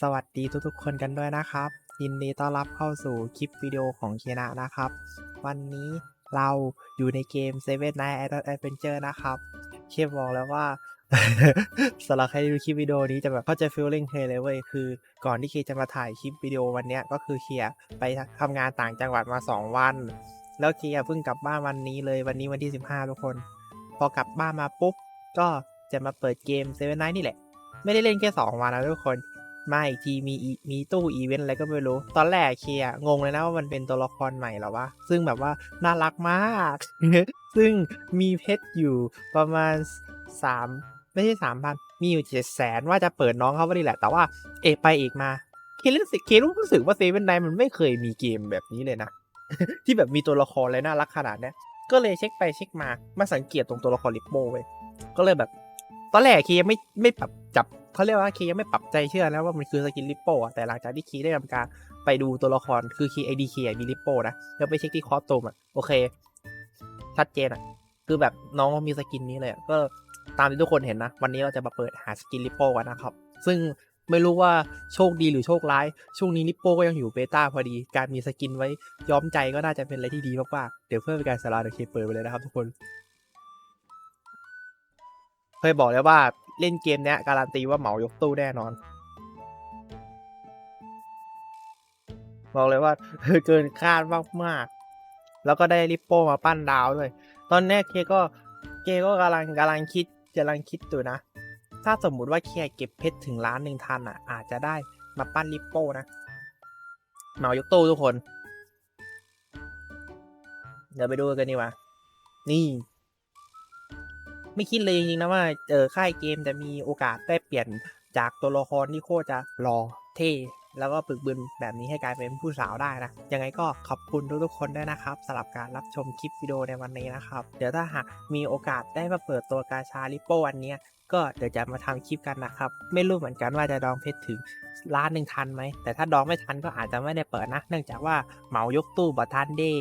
สวัสดีทุกๆ คนกันด้วยนะครับ ยินดีต้อนรับเข้าสู่คลิปวิดีโอของเคนะนะครับ วันนี้เราอยู่ในเกม Seven Night at Adventure นะครับ เคบอกแล้วว่าสำหรับใครดูคลิปวิดีโอนี้จะแบบเข้าใจ feeling เคเลยเว้ยคือก่อนที่เคจะมาถ่ายคลิปวิดีโอวันนี้ก็คือเคอะไปทำงานต่างจังหวัดมา 2 วัน แล้วเคอะเพิ่งกลับบ้านวันนี้เลยวันนี้วันที่ 15 ทุกคน พอกลับบ้านมาปุ๊บก็จะมาเปิดเกม Seven Night นี่แหละ ไม่ได้เล่นแค่ 2 วันนะทุกคน มาอีกทีมีมีตู้อีเวนต์อะไรก็ไม่รู้ ตอนแรกเคียงงเลยนะว่ามันเป็นตัวละครใหม่หรอวะ ซึ่งแบบว่าน่ารักมาก ซึ่งมีเพชรอยู่ประมาณ 3 ไม่ใช่สามพันมีอยู่เจ็ดแสนว่าจะเปิดน้องเขาพอดีแหละ แต่ว่าเอกไปเอกมาเครู้สึกเครู้สึกว่าเซเว่นไนมันไม่เคยมีเกมแบบนี้เลยนะ ที่แบบมีตัวละครอะไรน่ารักขนาดนี้ก็เลยเช็คไปเช็คมามาสังเกตตรงตัวละครลิปโป้เว้ยก็เลยแบบ ตอนแรกเคยไม่ไม่ปรับจับเขาเรียกว่าเคยังไม่ปรับใจเชื่อนะว่ามันคือสกินลิปโป้อะแต่หลังจากที่เคได้ทำการไปดูตัวละครคือคีไอดีเคมีลิปโป้นะแล้วไปเช็คที่คอสตูมอะโอเค ชัดเจนอะ คือแบบน้องมีสกินนี้เลยก็ตามที่ทุกคนเห็นนะ วันนี้เราจะมาเปิดหาสกินลิปโป้กันนะครับ ซึ่งไม่รู้ว่าโชคดีหรือโชคร้าย ช่วงนี้ลิปโป้ก็ยังอยู่เบต้าพอดี การมีสกินไว้ย้อมใจก็น่าจะเป็นอะไรที่ดีมากๆ เดี๋ยวเพื่อเป็นการสาระเดี๋ยวเคเปิดไปเลยนะครับทุกคน เคยบอกแล้วว่า เล่นเกมเนี้ยการันตีว่าเหมายกตู้แน่นอนบอกเลยว่าเกินคาดมากๆ แล้วก็ได้ริปโป้มาปั้นดาวด้วย ตอนเนี้ยเคก็เคก็กำลังกำลังคิดกำลังคิดอยู่นะ ถ้าสมมุติว่าเคเก็บเพชรถึงล้านหนึ่งทันอะ อาจจะได้มาปั้นริปโป้นะเหมายกตู้ทุกคน เดี๋ยวไปดูกันดีกว่านี่ ไม่คิดเลยจริงๆนะว่าเออค่ายเกมจะมีโอกาสได้เปลี่ยนจากตัวละครที่โคตรจะหล่อเท่แล้วก็ปึกบึนแบบนี้ให้กลายเป็นผู้สาวได้นะ ยังไงก็ขอบคุณทุกๆคนด้วยนะครับสำหรับการรับชมคลิปวิดีโอในวันนี้นะครับ เดี๋ยวถ้าหากมีโอกาสได้มาเปิดตัวกาชาลิโป้วันเนี้ยก็เดี๋ยวจะมาทำคลิปกันนะครับ ไม่รู้เหมือนกันว่าจะดองเพชรถึงล้านหนึ่งทันไหม แต่ถ้าดองไม่ทันก็อาจจะไม่ได้เปิดนะ เนื่องจากว่าเหมายกตู้บัทันเด้